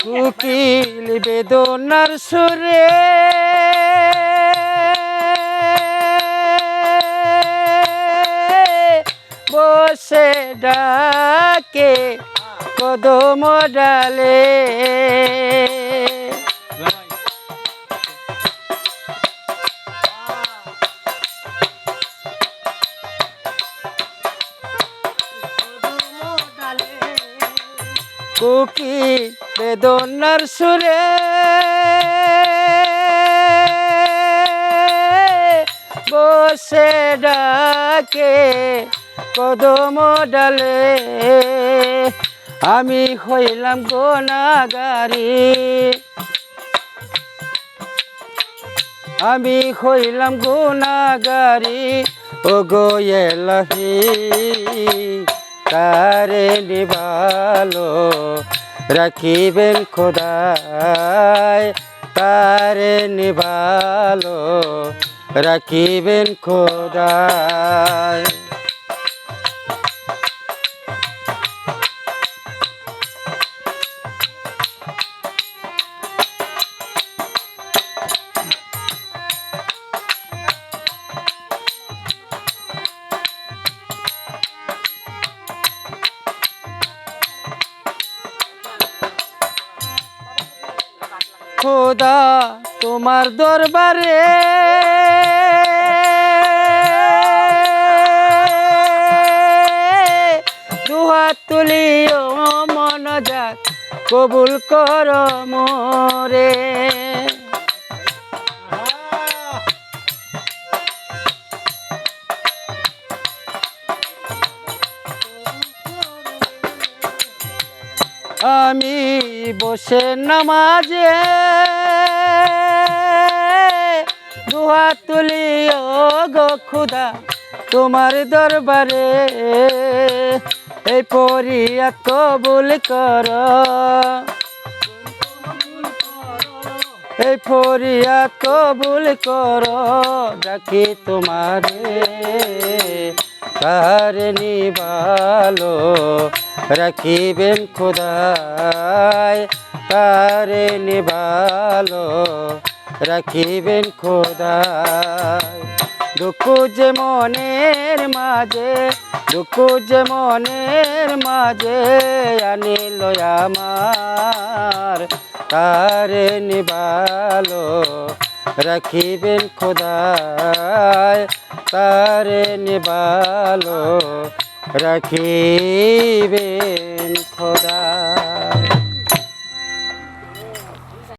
উকিল বেদনার সুরে। বসে ডাকে কদম ডালে। কুকি বেদনার সুরে। বসে ডাকে কদম ডালে। আমি হইলাম গোনাগারি। আমি হইলাম গুনাগারি। ও গোয়েলাহি তারে নিবালো? রাখিবেন খোদায় তারে নিবালো। রাখিবেন খোদায় খোদা তোমার দরবারে। দুহাত তুলিও মন যাক কবুল কর মোরে। আমি বসে নামাজে দুহাত তুলি গো খুদা, তোমার দরবারে। এই পরিয়া কবুল কর। এই ফরিয়া কবুল কর ডাকি তোমারে। তার নিবালো রাখিবেন খোদায় তারে নিবালো। রাখিবেন খোদায় দুঃখ যে মনের মাঝে, দুঃখ যে মনের মাঝে আনিল আমার। তারে নিবালো। রাখিবেন খোদায় তারে নিবালো। রাখিবেন খোদা